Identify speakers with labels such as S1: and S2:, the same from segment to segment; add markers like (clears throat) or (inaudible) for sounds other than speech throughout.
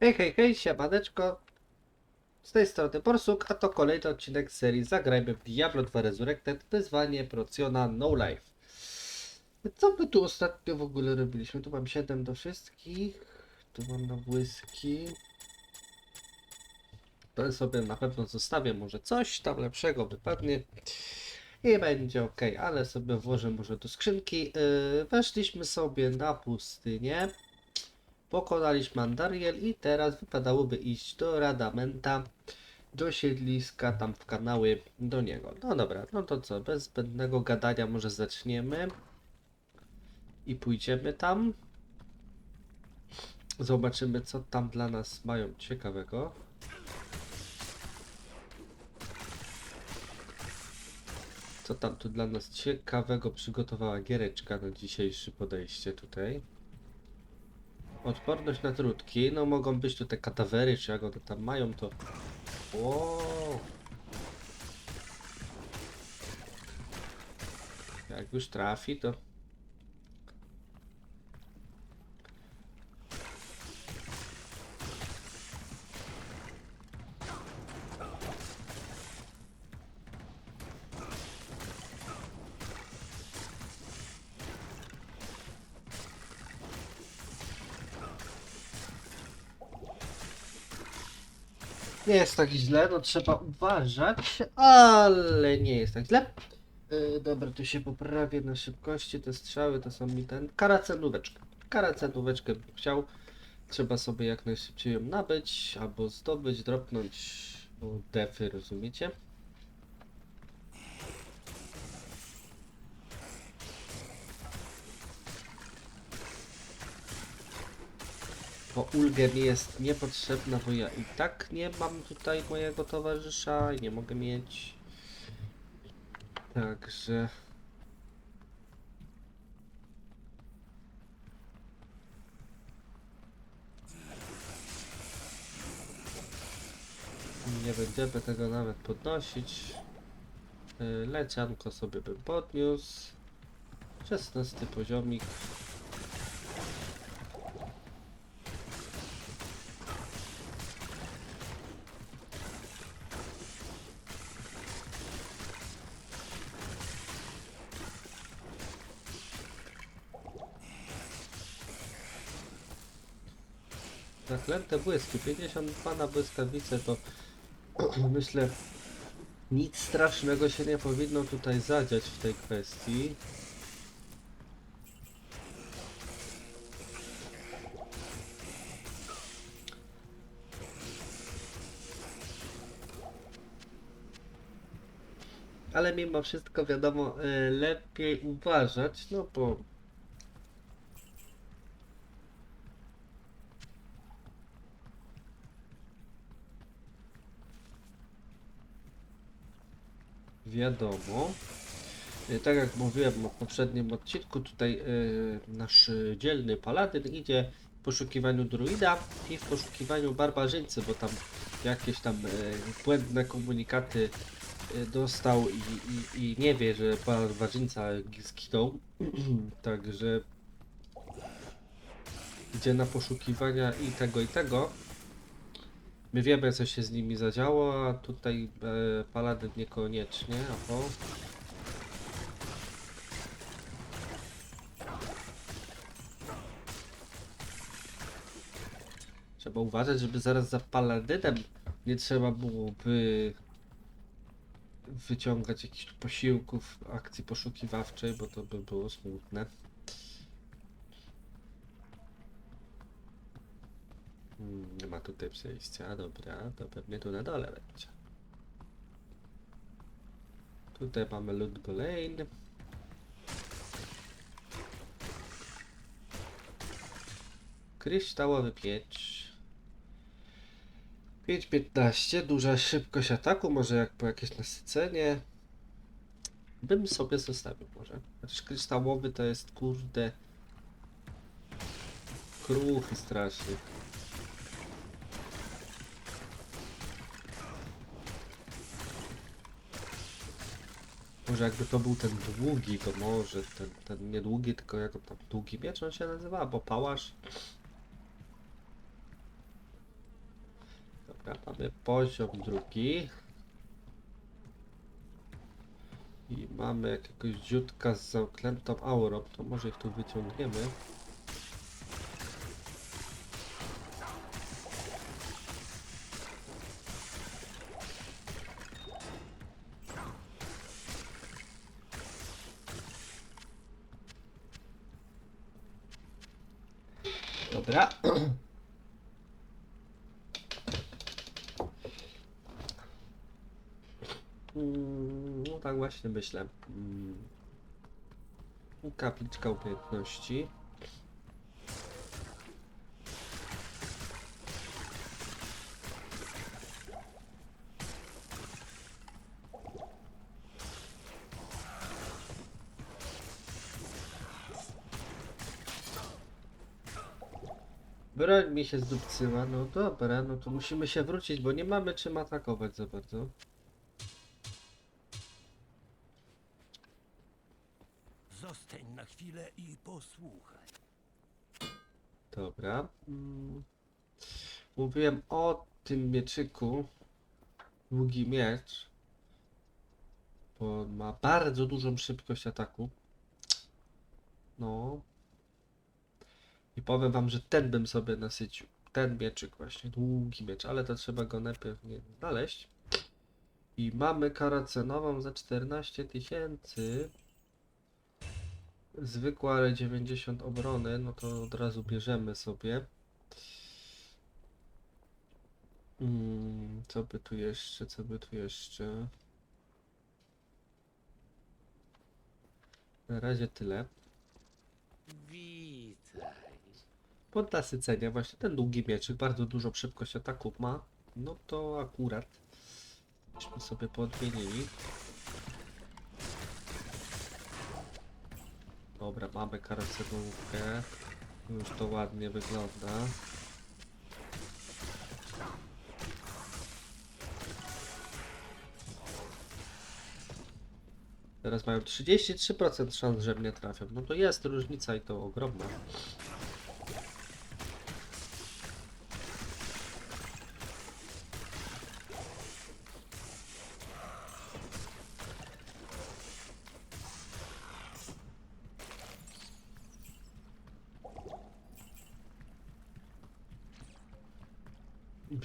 S1: Hej, hej, hej, siemaneczko. Z tej strony Borsuk, a to kolejny odcinek serii Zagrajmy w Diablo 2 Resurrected, wyzwanie Procjona No Life. Co my tu ostatnio w ogóle robiliśmy? Tu mam 7 do wszystkich, tu mam na błyski. To sobie na pewno zostawię, może coś tam lepszego wypadnie. I będzie ok, ale sobie włożę może do skrzynki. Yy, weszliśmy sobie na pustynię. Pokonaliśmy Andariel i teraz wypadałoby iść do Radamenta, do siedliska, tam w kanały, do niego. No dobra, no to co, bez zbędnego gadania może zaczniemy. I pójdziemy tam. Zobaczymy, co tam dla nas mają ciekawego. Co tam tu dla nas ciekawego przygotowała giereczka na dzisiejsze podejście tutaj. Odporność na trutki, no mogą być tu te katawery, czy jak one tam mają, to... Jak już trafi, to... jest tak źle, no trzeba uważać, ale nie jest tak źle. Yy, dobra, tu się poprawię na szybkości, te strzały to są mi ten... Karacenóweczkę. Karacenóweczkę bym chciał. Trzeba sobie jak najszybciej ją nabyć, albo zdobyć, dropnąć, bo defy, rozumiecie? Bo ulgę mi jest niepotrzebna, bo ja i tak nie mam tutaj mojego towarzysza i nie mogę mieć. Także... Nie będziemy tego nawet podnosić. Y, Lecianko sobie bym podniósł. 16 poziomik. Zaklęte błyski, 52 na błyskawice to (clears throat) myślę nic strasznego się nie powinno tutaj zadziać w tej kwestii. Ale mimo wszystko wiadomo, y, lepiej uważać, no bo wiadomo. Y, Tak jak mówiłem w poprzednim odcinku, tutaj y, nasz dzielny paladyn idzie w poszukiwaniu druida i w poszukiwaniu barbarzyńcy, bo tam jakieś tam y, błędne komunikaty dostał i, i, i nie wie, że barbarzyńca zginął. (clears throat) Także idzie na poszukiwania i tego i tego. My wiemy, co się z nimi zadziało, a tutaj e, paladyn niekoniecznie. Oho. Trzeba uważać, żeby zaraz za paladynem nie trzeba byłoby wyciągać jakichś posiłków akcji poszukiwawczej, bo to by było smutne. Hmm, Nie ma tutaj przejścia, dobra, to pewnie tu na dole będzie. Tutaj mamy Ludgo Lane. Kryształowy piecz. 5.15, duża szybkość ataku, może jak po jakieś nasycenie. Bym sobie zostawił może. Chociaż kryształowy to jest kurde... Kruchy strasznie. Może jakby to był ten długi, to może ten, ten nie długi, tylko jak tam długi miecz on się nazywa, albo pałasz. Dobra, mamy poziom drugi. I mamy jakiegoś dziutka z zamkniętą aurą, to może ich tu wyciągniemy. No tak właśnie myślę. Mm. Kapliczka umiejętności. Broń mi się zdupcyła, no dobra, no to musimy się wrócić, bo nie mamy czym atakować za bardzo. Dobra. Mm. Mówiłem o tym mieczyku. Długi miecz. Bo ma bardzo dużą szybkość ataku. No. I powiem wam, że ten bym sobie nasycił. Ten mieczyk właśnie, długi miecz, ale to trzeba go najpierw nie znaleźć. I mamy karę cenową za 14 tysięcy. Zwykła, ale 90 obrony, no to od razu bierzemy sobie. Mm, co by tu jeszcze, co by tu jeszcze? Na razie tyle.
S2: Witaj.
S1: Pod nasycenie, właśnie ten długi mieczyk, bardzo dużą szybkość ataku ma. No to akurat byśmy sobie podmienili. Dobra, mamy karacenówkę. Już to ładnie wygląda. Teraz mają 33% szans, że mnie trafią. No to jest różnica i to ogromna.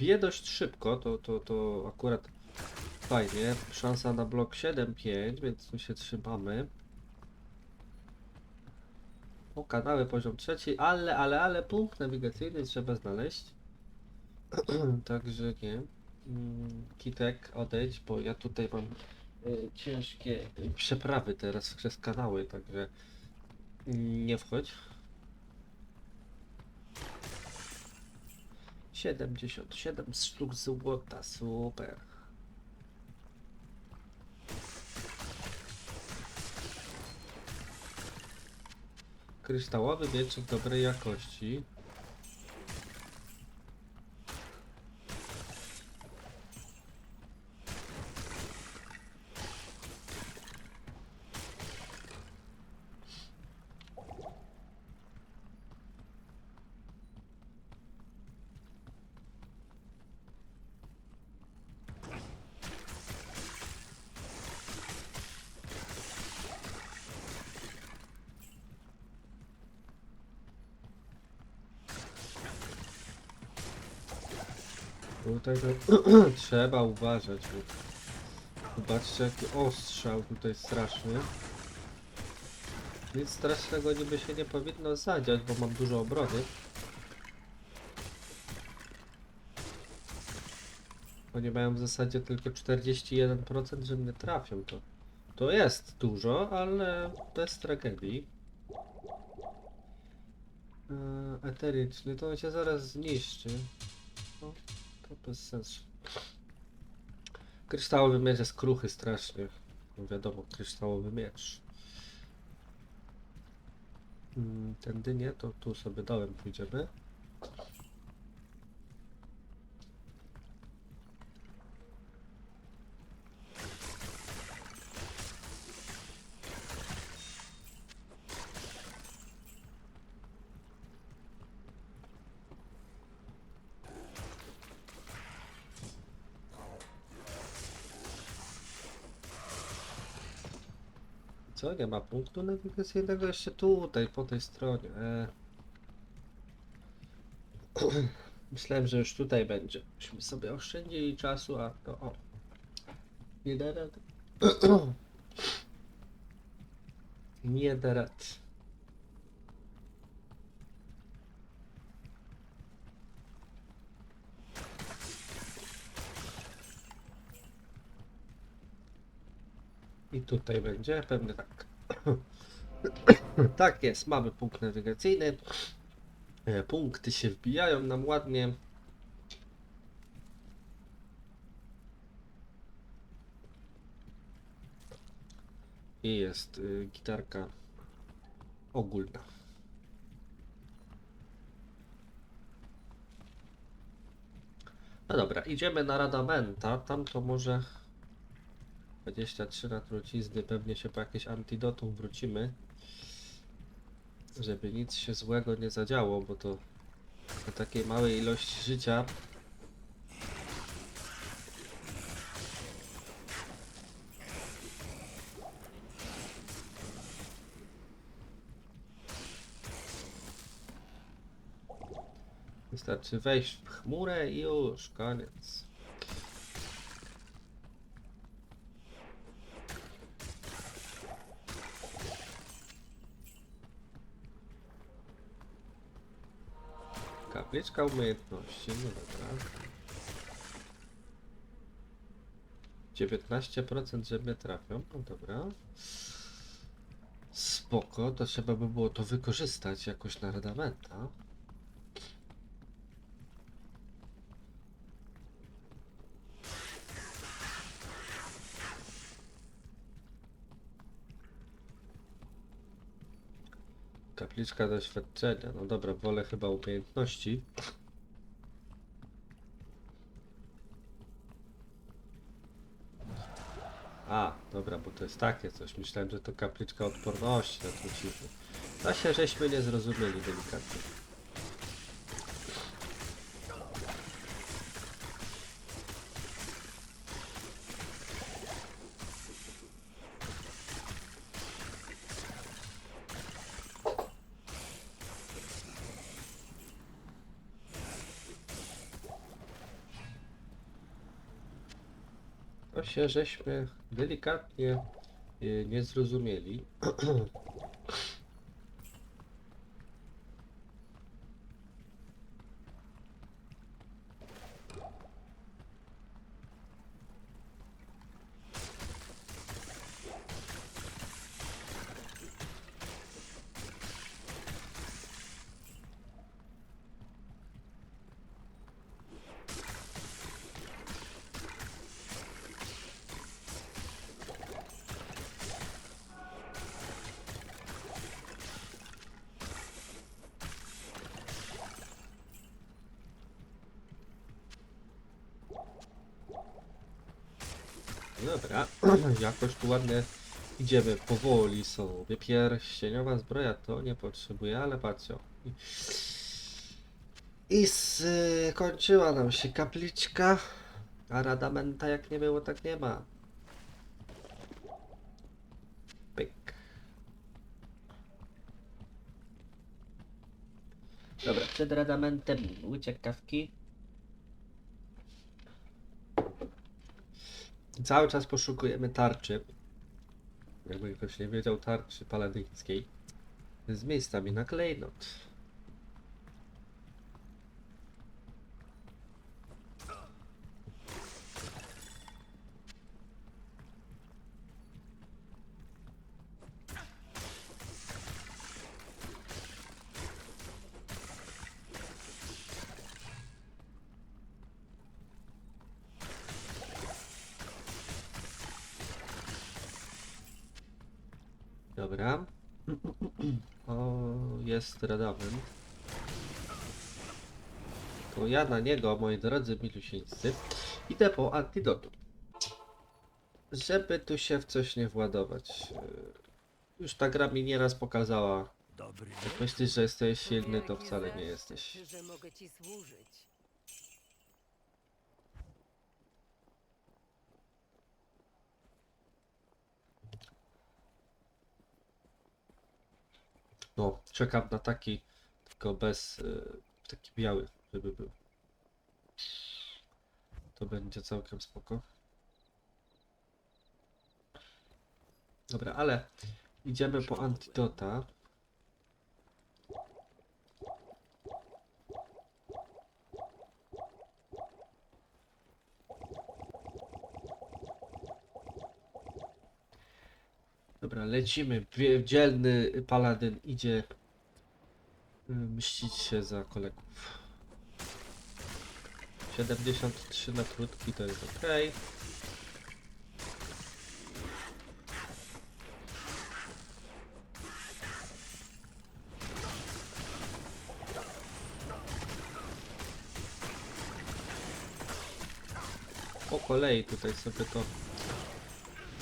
S1: Bije dość szybko, to, to, to akurat fajnie. Szansa na blok 7-5, więc tu się trzymamy. O, kanały poziom trzeci, ale, ale, ale punkt nawigacyjny trzeba znaleźć. (clears throat) Także nie. Mm, Kitek, odejdź, bo ja tutaj mam y, ciężkie przeprawy teraz przez kanały, także nie wchodź. 77 sztuk złota, super. Kryształowy mieczyk dobrej jakości. To (clears throat) trzeba uważać, bo zobaczcie jaki ostrzał tutaj straszny. Nic strasznego niby się nie powinno zadziać, bo mam dużo obrony. Oni mają w zasadzie tylko 41%, że mnie trafią. To, to jest dużo, ale bez tragedii. Eee, eteryczny, to on się zaraz zniszczy. No, to bez sensu. Kryształowy miecz jest kruchy strasznie. No wiadomo, kryształowy miecz. Mm, Tędy nie, to tu sobie dołem pójdziemy. Co? Nie ma punktu nawigacyjnego jeszcze tutaj, po tej stronie. E. (clears throat) Myślałem, że już tutaj będzie. Myśmy sobie oszczędzili czasu, a to o. Nie da. Nie da. I tutaj będzie, pewnie tak. (coughs) tak jest, mamy punkt nawigacyjny. E, Punkty się wbijają nam ładnie. I jest y, gitarka ogólna. No dobra, idziemy na Radamenta. Tam to może 23 na trucizny, pewnie się po jakieś antidotum wrócimy. Żeby nic się złego nie zadziało, bo to po takiej małej ilości życia Wystarczy wejść w chmurę i już, koniec. Kapliczka umiejętności, no dobra. 19% że mnie trafią, no dobra. Spoko, to trzeba by było to wykorzystać jakoś na redamenta. Kapliczka doświadczenia. No dobra, wolę chyba umiejętności. A, dobra, bo to jest takie coś. Myślałem, że to kapliczka odporności na trucizny. To się żeśmy nie zrozumieli delikatnie. Się żeśmy delikatnie y, nie zrozumieli. (clears throat) Dobra, (clears throat) jakoś tu ładnie idziemy powoli sobie. Pierścieniowa zbroja to nie potrzebuję, ale patrzcie. I, skończyła nam się kapliczka, a radamenta jak nie było, tak nie ma. Pyk. Dobra, przed radamentem łyczek kawki. Cały czas poszukujemy tarczy. Jakby ktoś nie wiedział, tarczy paladyńskiej. Z miejscami na klejnot. Dobra. O, jest radament. To ja na niego, moi drodzy milusieńcy, idę po antidotum. Żeby tu się w coś nie władować. Yy, Już ta gra mi nieraz pokazała. Jak myślisz, że jesteś silny, to wcale nie jesteś.
S3: że mogę ci służyć.
S1: No, czekam na taki, tylko bez, y, taki biały, żeby był. To będzie całkiem spoko. Dobra, ale idziemy po antidota. Dobra, lecimy. Dzielny paladyn idzie y, mścić się za kolegów. 73 na krótki to jest ok. Po kolei tutaj sobie to,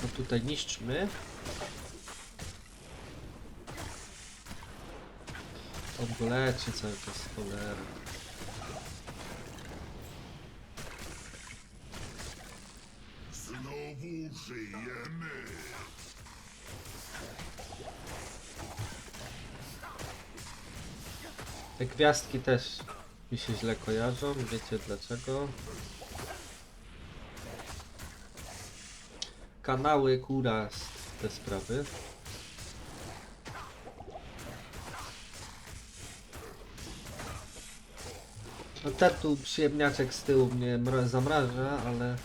S1: to tutaj niszczmy. On leczy cały czas cholera.
S3: Znowu żyjemy.
S1: Te gwiazdki też mi się źle kojarzą, wiecie dlaczego? Kanały, kuras, te sprawy. No ten tu przyjemniaczek z tyłu mnie mra- zamraża, ale...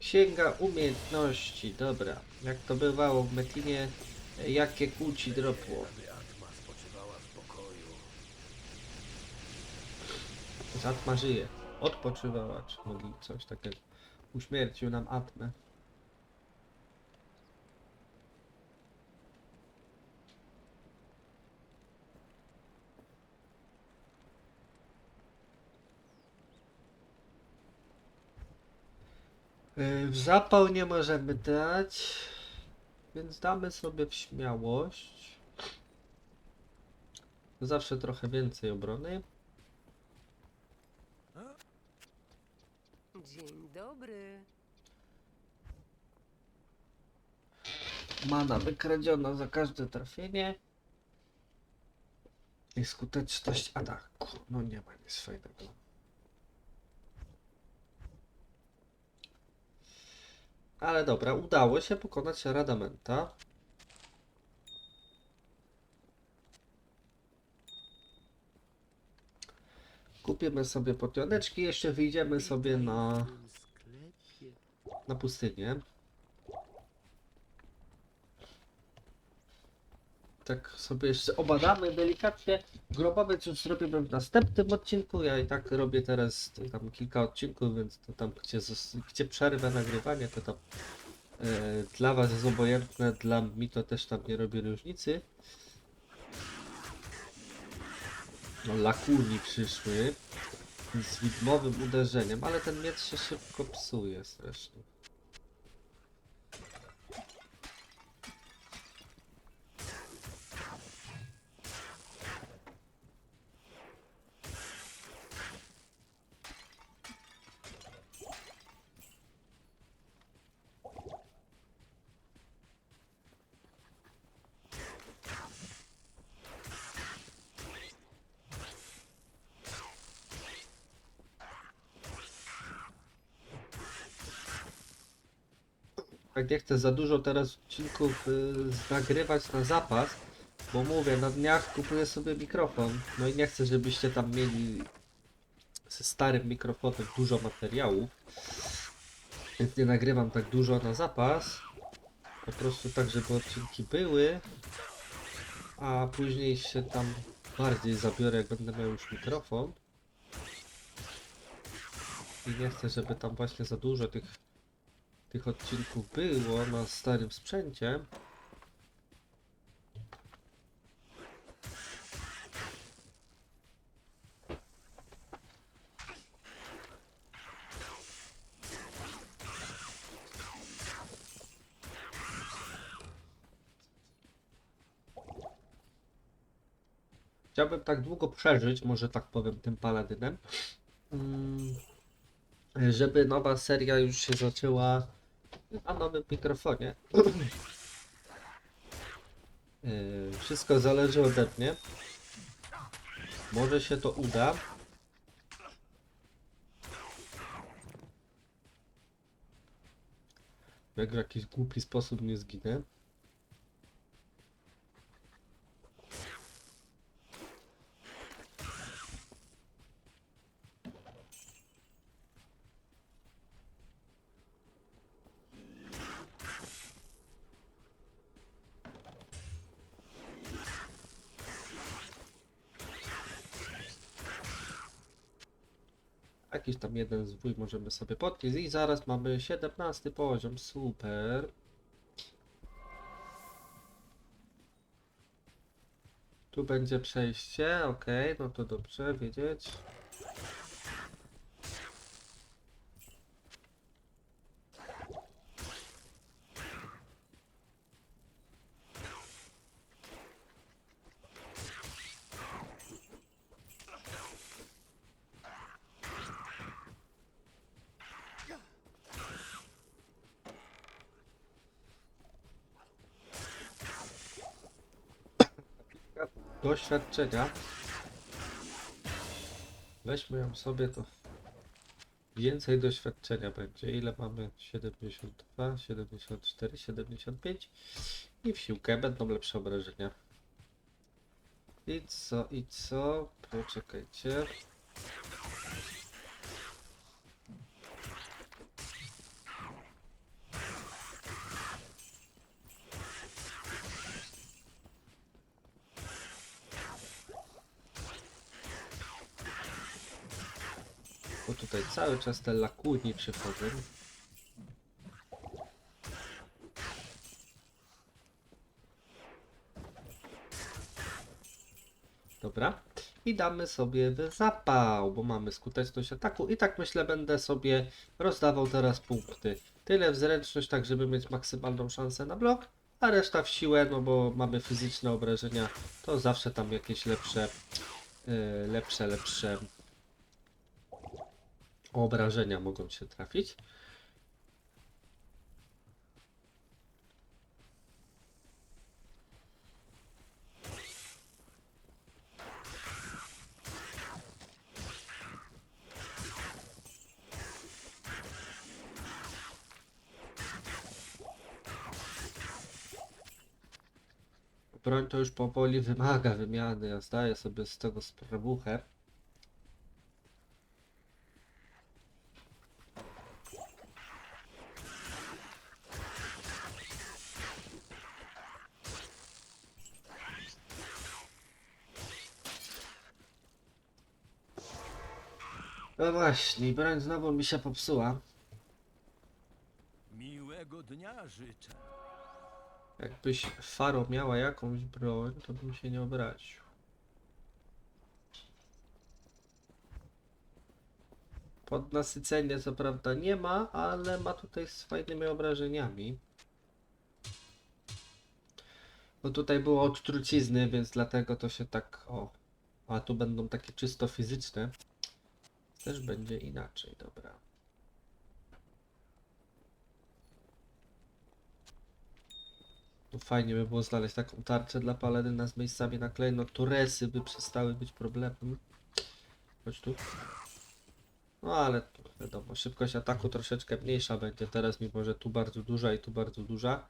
S1: Księga umiejętności, dobra. Jak to bywało w Metinie, jakie kłóci dropło. Atma żyje. Odpoczywała, czy mogli coś takiego. Uśmiercił nam Atmę. W zapał nie możemy dać, więc damy sobie w śmiałość. Zawsze trochę więcej obrony.
S4: Dzień dobry.
S1: Mana wykradziona za każde trafienie. I skuteczność ataku. No nie ma nic fajnego. Ale dobra, udało się pokonać Radamenta. Kupimy sobie potioneczki, jeszcze wyjdziemy sobie na, na pustynię. Tak sobie jeszcze obadamy delikatnie. Grobowiec już zrobimy w następnym odcinku. Ja i tak robię teraz tam kilka odcinków, więc to tam gdzie, gdzie przerwę nagrywanie, to tam e, dla was jest obojętne, dla mnie to też tam nie robi różnicy. No lakuni przyszły z widmowym uderzeniem, ale ten miecz się szybko psuje strasznie. Tak nie chcę za dużo teraz odcinków y, nagrywać na zapas, bo mówię, na dniach kupuję sobie mikrofon, no i nie chcę, żebyście tam mieli ze starym mikrofonem dużo materiałów, więc nie nagrywam tak dużo na zapas, po prostu tak, żeby odcinki były, a później się tam bardziej zabiorę, jak będę miał już mikrofon. I nie chcę, żeby tam właśnie za dużo tych tych odcinków było na starym sprzęcie. Chciałbym tak długo przeżyć, może tak powiem, tym paladynem. Mm, żeby nowa seria już się zaczęła na nowym mikrofonie. Yy, (clears throat) Wszystko zależy ode mnie. Może się to uda. Jak w jakiś głupi sposób nie zginę. Jakiś tam jeden zwój możemy sobie podnieść i zaraz mamy 17 poziom, super. Tu będzie przejście, ok, no to dobrze wiedzieć. Doświadczenia. Weźmy ją sobie, to więcej doświadczenia będzie. Ile mamy? 72, 74, 75 i w siłkę będą lepsze obrażenia. I co, i co? Poczekajcie. Bo tutaj cały czas te lakuni przychodzą. Dobra. I damy sobie w zapał, bo mamy skuteczność ataku. I tak myślę, będę sobie rozdawał teraz punkty. Tyle w zręczność, tak żeby mieć maksymalną szansę na blok, a reszta w siłę, no bo mamy fizyczne obrażenia, to zawsze tam jakieś lepsze, yy, lepsze, lepsze obrażenia mogą się trafić. Broń to już powoli wymaga wymiany. Ja zdaję sobie z tego sprawuchę. No właśnie, broń znowu mi się popsuła.
S2: Miłego dnia życzę.
S1: Jakbyś Faro miała jakąś broń, to bym się nie obraził. Podnasycenie co prawda nie ma, ale ma tutaj z fajnymi obrażeniami. Bo tutaj było od trucizny, więc dlatego to się tak... O, a tu będą takie czysto fizyczne. Też będzie inaczej, dobra. No fajnie by było znaleźć taką tarczę dla paledyna z miejscami na klej, no turesy by przestały być problemem. Chodź tu. No ale wiadomo, szybkość ataku troszeczkę mniejsza będzie teraz, mimo że tu bardzo duża i tu bardzo duża.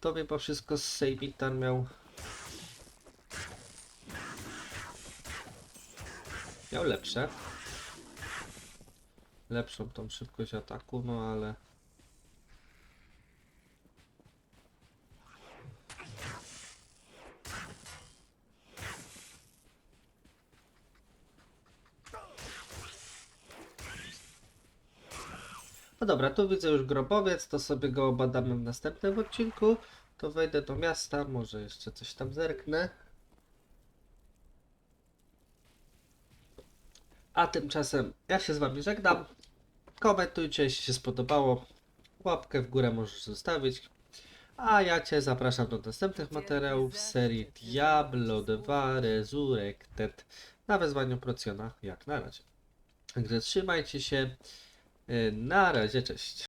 S1: To mimo wszystko z Sejmitar miał... Miał lepsze. Lepszą tą szybkość ataku, no ale... No dobra, tu widzę już grobowiec, to sobie go obadamy w następnym odcinku. To wejdę do miasta, może jeszcze coś tam zerknę. A tymczasem ja się z wami żegnam. Komentujcie, jeśli się spodobało. Łapkę w górę możesz zostawić. A ja Cię zapraszam do następnych materiałów z serii Diablo 2 Resurrected na wezwaniu Procjona jak na razie. Także trzymajcie się. Yy, Na razie, cześć.